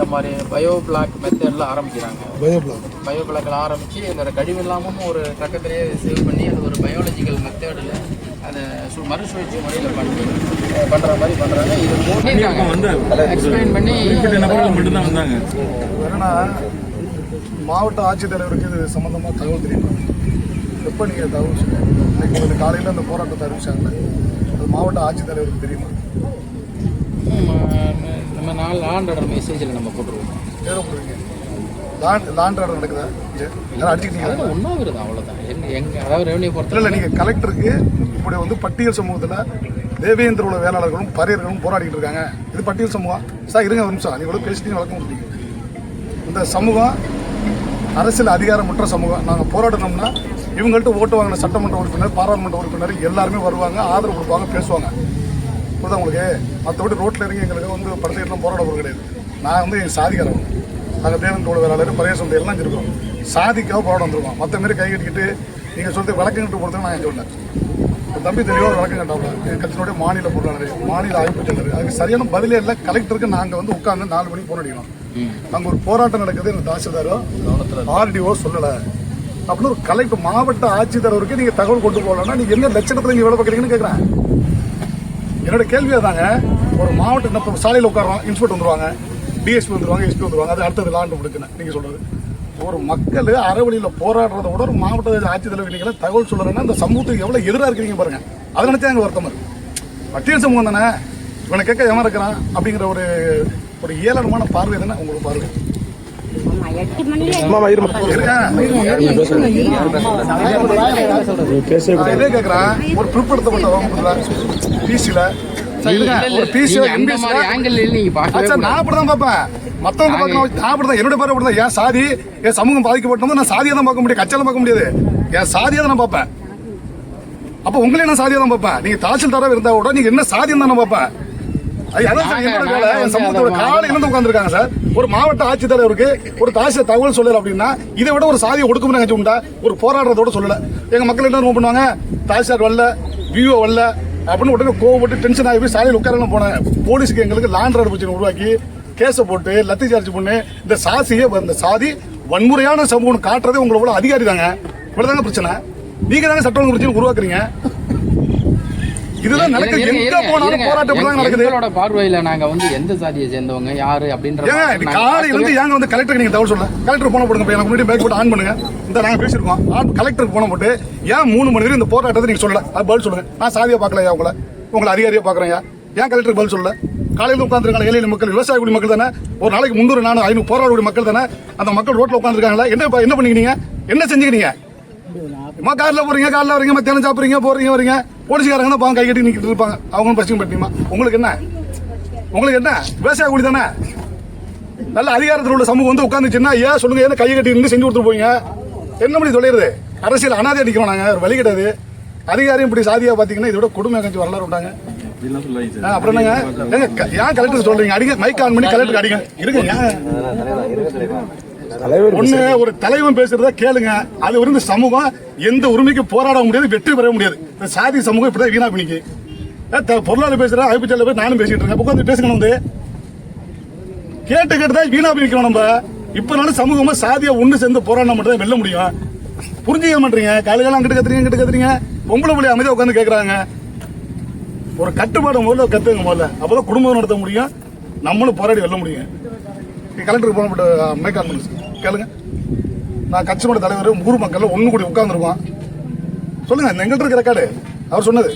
இந்த மாதிரி bio black மெத்தட்ல ஆரம்பிக்கிறாங்க. பயோ பிளாக் பயோ பிளாக்ல ஆரம்பிச்சு அதோட கழிவு இல்லாமல் ஒரு பக்கத்திலேயே சேவ் பண்ணி அது ஒரு பயாலஜிக்கல் மெத்தடில் அதை சு மறுசுழற்சி முறையில் பண்ணி பண்ற மாதிரி பண்றாங்க. இது மூணு எக்ஸ்பிளைன் பண்ணி மட்டும்தான் வந்தாங்க. என்னன்னா மாவட்ட ஆட்சித்தலைவருக்கு இது சம்மந்தமாக தகவல் தெரியும்? எப்போ நீங்கள் தகவல் சொன்னீங்க இன்னைக்கு காலையில் அந்த போராட்டத்தை அறிவிச்சாங்களே அது மாவட்ட ஆட்சித்தலைவருக்கு தெரியுமா? ம், நம்ம நாலு ஆண்டோட மெசேஜில் நம்ம போட்டுருவோம். லாண்ட் லாண்ட் ஆர்டர் நடக்குதா? யாரும் அடிச்சுக்கிட்டீங்களா அதெல்லாம் ஒன்றா வருது அவ்வளோதான் எங்க எங்க அதாவது ரெவன்யூ பொறுத்த இல்லை நீங்கள் கலெக்டருக்கு இப்படி வந்து பட்டியல் சமூகத்தில் தேவேந்திர உள்ள வேளாளர்களும் பரியர்களும் போராடிட்டு இருக்காங்க. இது பட்டியல் சமூகம் சார் இருங்க ஒரு நிமிஷம். நீங்கள் பேசிட்டீங்க வழக்கம் முடியும் இந்த சமூகம் அரசியல் அதிகாரமற்ற சமூகம். நாங்கள் போராடணும்னா இவங்கள்ட்ட ஓட்டு வாங்கின சட்டமன்ற உறுப்பினர் பாராளுமன்ற உறுப்பினர் எல்லாருமே வருவாங்க ஆதரவு கொடுப்பாங்க பேசுவாங்க. புரியுதா உங்களுக்கு மற்றபடி ரோட்டில் இறங்கி எங்களுக்கு வந்து படத்துக்கிட்ட போராட போகிறது கிடையாது. நான் வந்து என் சாதிக்கிறவன் நாங்கள் தேவன் கூட வேளாளர் பரையசம் எல்லாம் இருக்கோம் சாதிக்காக போராட வந்துருக்கோம். மற்ற மாரி கை கட்டிக்கிட்டு நீங்கள் சொல்லிட்டு விளக்கங்கிட்டு போகிறதுக்கு நான் சொன்னேன் தம்பி தெளிவாக விளக்கம் கட்டாப்ல என் கட்சியினுடைய மாநில பொருளாளர் மாநில ஆய்வு செல்லர் அதுக்கு சரியான பதிலே இல்லை. கலெக்டருக்கு நாங்கள் வந்து உட்காந்து நாலு மணிக்கு போராடிக்கணும் அங்கே ஒரு போராட்டம் நடக்குது. எனக்கு தாசில்தாரோ ஆர்டிஓ சொல்லலை. அப்படின்னு ஒரு கலெக்டர் மாவட்ட ஆட்சித்தலைவருக்கு நீங்கள் தகவல் கொண்டு போகலன்னா நீங்கள் என்ன லட்சணத்தில் நீங்கள் வேலை பார்க்குறீங்கன்னு கேட்குறேன் என்னோட கேள்வி அதாங்க. ஒரு மாவட்ட நம்ம சாலையில் உட்காரோம் இன்ஸ்பெக்டர் வந்துருவாங்க டிஎஸ்பி வந்துருவாங்க எஸ்பி வந்துருவாங்க அது அடுத்தது லாண்டு முடிக்குன்னு நீங்கள் சொல்றது. ஒரு மக்கள் அறவழியில் போராடுறத விட ஒரு மாவட்ட ஆட்சித்தலைவர் நீங்களே தகவல் சொல்லுறேன்னா அந்த சமூகத்துக்கு எவ்வளோ எதிராக இருக்கிறீங்க பாருங்க. அதை நினைச்சா எங்க வருத்தம் இருக்கு. பட்டியல் சமூகம் தானே? இவனை கேட்க எவன் இருக்கிறான் அப்படிங்கிற ஒரு ஒரு ஏளனமான பார்வை தானே உங்களுக்கு பார்வை? நான் இதே கேட்குறேன் ஒரு பிற்படுத்தப்பட்ட வகுப்புல பிசியில் என்னோட பேர் அப்படிதான் என் சாதி என் சமூகம் பாதிக்கப்பட்டோம் நான் சாதியை தான் பார்க்க முடியும். கட்சியெல்லாம் பார்க்க முடியாது. என் சாதியை தான் நான் பார்ப்பேன். அப்ப உங்களே நான் சாதியை தான் பார்ப்பேன்? நீங்க தாசில்தாரா இருந்தா கூட நீங்க என்ன சாதியம் தான் பார்ப்பேன். சமூகத்தோட காலையில இருந்து உட்காந்துருக்காங்க சார். ஒரு மாவட்ட ஆட்சித்தலைவருக்கு ஒரு தாசில் தகவல் சொல்லல அப்படின்னா இதை விட ஒரு சாதியை ஒடுக்குமுறை கட்சி உண்டா ஒரு போராடுறதோட சொல்லல. எங்க மக்கள் என்ன பண்ணுவாங்க? தாசில்தார் வரல விஓ வரல அப்படின்னு உடனே கோவப்பட்டு டென்ஷன் ஆகி போய் சாலையில் உட்காரணும் போனேன். போலீஸுக்கு எங்களுக்கு லாண்ட் ராடு பிரச்சனை உருவாக்கி கேஸை போட்டு லத்தி சார்ஜ் பண்ணு இந்த சாசியை இந்த சாதி வன்முறையான சமூகம் காட்டுறதே உங்களோட அதிகாரி தாங்க. இவ்வளவுதாங்க பிரச்சனை. நீங்க தாங்க சட்டம் பிரச்சனை உருவாக்குறீங்க. இதுதான் நடக்குது. எங்க போனாலும். போராட்டம் எங்க- நடக்குது. எங்களோட பார்வையில நாங்க வந்து எந்த சாதியை சேர்ந்தவங்க யாரு அப்படின்ற காலையில இருந்து ஏங்க வந்து கலெக்டருக்கு நீங்க தகவல் சொல்ல கலெக்டர் போன போடுங்க இப்ப எனக்கு முன்னாடி பேக் போட்டு ஆன் பண்ணுங்க. இந்த நாங்க பேசியிருக்கோம். ஆன் கலெக்டருக்கு போன போட்டு ஏன் மூணு மணி நேரம் இந்த போராட்டத்தை நீங்க சொல்லல? அது பதில் சொல்லுங்க. நான் சாதியா பார்க்கலையா உங்களை? உங்களை அதிகாரியா பாக்குறேன் ஏன் கலெக்டருக்கு பதில் சொல்லல? காலையில உட்காந்துருக்காங்க ஏழை மக்கள் விவசாய குடி மக்கள் தானே? ஒரு நாளைக்கு முந்நூறு நானூறு ஐநூறு போராடக்கூடிய மக்கள் தானே? அந்த மக்கள் ரோட்ல உட்காந்துருக்காங்களா என்ன இப்ப என்ன பண்ணிக்கிறீங்க? என்ன செஞ்சுக்கிறீங்க? கார்ல போறீங்க கார்ல வரீங்க மத்தியானம் சாப்பிடுறீங்க போறீங்க வரீங்க. போலீஸ்காரங்கன்னா பாவம் கை கட்டி நிக்கிட்டு இருப்பாங்க அவங்களும் பிரச்சனை பண்ணியுமா உங்களுக்கு என்ன உங்களுக்கு என்ன விவசாய கூலி தானே நல்ல அதிகாரத்தில் உள்ள சமூகம் வந்து உட்காந்துச்சுன்னா ஏன் சொல்லுங்க ஏன் கையை கட்டி நின்று செஞ்சு கொடுத்துட்டு போவீங்க என்ன பண்ணி தொலைகிறது அரசியல் அனாதை அடிக்கிறோம் நாங்கள் ஒரு வழி கிடையாது அதிகாரியும் இப்படி சாதியாக பார்த்தீங்கன்னா இதோட கொடுமை கஞ்சி வரலாறு உண்டாங்க அப்புறம் என்னங்க ஏன் கலெக்டர் சொல்றீங்க அடிங்க மைக் ஆன் பண்ணி கலெக்டருக்கு அடிங்க இருக்குங்க ஒண்ணு ஒரு தலைவன் பேசுறத கேளுங்க. அது இந்த சமூகம் எந்த உரிமைக்கு போராட முடியாது வெற்றி பெற முடியாது. இந்த சாதி சமூகம் இப்படிதான் வீணா பண்ணிக்கு பொருளாளர் பேசுற ஐபிச்சல்ல போய் நானும் பேசிட்டு இருக்கேன். உட்காந்து பேசுங்க வந்து. கேட்டு கேட்டு தான் வீணா பண்ணிக்கிறோம் நம்ம. இப்பனாலும் சமூகமா சாதியா ஒண்ணு சேர்ந்து போராட்டம் மட்டும் தான் வெல்ல முடியும். புரிஞ்சுக்க மாட்டீங்க காலையில அங்கிட்டு கத்துறீங்க இங்கிட்டு கத்துறீங்க. பொம்பளை பிள்ளை அமைதியா உட்காந்து கேக்குறாங்க. ஒரு கட்டுப்பாடு முதல்ல கத்துங்க முதல்ல. அப்பதான் குடும்பம் நடத்த முடியும். நம்மளும் போராடி வெல்ல முடியும். கலெக்டர் போனப்பட்ட மைக்கான் பண்ணு. கேளுங்க. நான் கட்சியோட தலைவர் ஊர் மக்கள் ஒண்ணு கூடி உட்கார்ந்துருக்கோம். சொல்லுங்க இந்த எங்கள்கிட்ட இருக்க ரெக்கார்டு அவர் சொன்னது.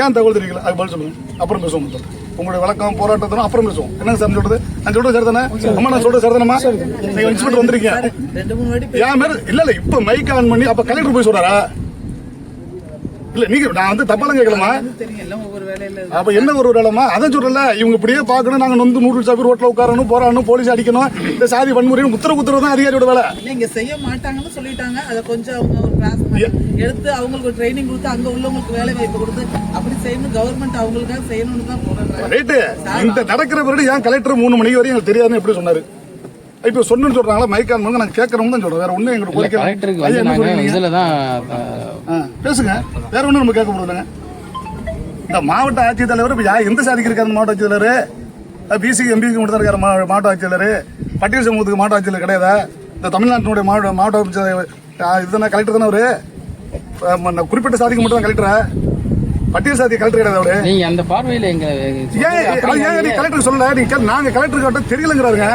ஏன் தகவல் தெரியல அது பதில் சொல்லுங்க. அப்புறம் பேசுவோம். உங்களுடைய வழக்கம் போராட்டத்திനും அப்புறம் பேசுவோம். என்ன சார் சொல்றது? நான் சொல்றது சரிதானே? அம்மா நான் சொல்றது சரிதானமா நீங்க இன்ஸ்பெக்டர் வந்திருக்கீங்க. ஏன் மேல இல்ல இல்ல இப்ப மைக் ஆன் பண்ணி அப்ப கலெக்டர் போய் சொல்றாரா? இல்ல நீங்க நான் வந்து தப்பாலாம் கேட்கலாமா அப்ப என்ன ஒரு வேலைமா அதான் சொல்றல இவங்க இப்படியே பார்க்கணும் நாங்க நொந்து நூறு சாப்பி ரோட்ல உட்காரணும் போராடணும் போலீஸ் அடிக்கணும் இந்த சாதி வன்முறை உத்தரவு உத்தரவு தான் அதிகாரியோட வேலை. இங்க செய்ய மாட்டாங்கன்னு சொல்லிட்டாங்க. அதை கொஞ்சம் அவங்க ஒரு கிளாஸ் எடுத்து அவங்களுக்கு ட்ரைனிங் கொடுத்து அங்க உள்ளவங்களுக்கு வேலை வாய்ப்பு கொடுத்து அப்படி செய்யணும் கவர்மெண்ட் அவங்களுக்காக செய்யணும்னு தான் போறாங்க ரைட்டு இந்த நடக்கிற பிறகு ஏன் கலெக்டர் மூணு மணி வரையும் எனக்கு தெரியாதுன்னு எப்படி சொன்னாரு? இப்ப சொன்னு சொல்றாங்களா? மைக் ஆன் பண்ணி நாங்க கேட்கறோம் தான் சொல்றோம். வேற ஒண்ணும் எங்களுக்கு கோரிக்கை நாங்க? இதுல தான் பேசுங்க. வேற ஒண்ணும் நம்ம கேட்க போறதில்லைங்க இந்த மாவட்ட ஆட்சித்தலைவர் இப்ப யா எந்த சாதிக்கு இருக்காரு இந்த மாவட்ட ஆட்சித்தலைவர்? பிசிக்கு எம்பிக்கு மட்டும் தான் இருக்காரு மாவட்ட ஆட்சியாளர் பட்டியல் சமூகத்துக்கு மாவட்ட ஆட்சியாளர் கிடையாதா? இந்த தமிழ்நாட்டினுடைய மாவட்ட மாவட்ட இதுதானே கலெக்டர் தானே அவரு? குறிப்பிட்ட சாதிக்கு மட்டும் தான் கலெக்டரா பட்டியல் சாதி கலெக்டர் கிடையாது அவரு. நீங்க அந்த பார்வையில எங்க ஏன் கலெக்டர் சொல்லல நீ கேளு, நாங்க கலெக்டர் கிட்ட தெரியலங்கிறாருங்க.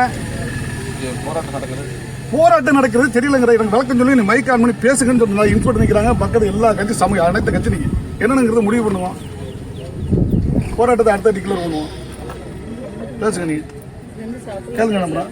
போராட்டம் நடக்கிறது. தெரியலங்கிற எனக்கு விளக்கம் சொல்லி நீ மைக் ஆன் பண்ணி பேசுங்கன்னு சொன்னா இன்ஸ்பெக்டர் நிக்கிறாங்க பக்கத்து எல்லா கட்சி சமூக அனைத்து கட்சி நீங்க என்னங்கிறத முடிவு பண்ணுவோம். போராட்டத்தை அடுத்த டிக்ளேர் பண்ணுவோம். பேசுங்க நீங்க கேளுங்க நம்ம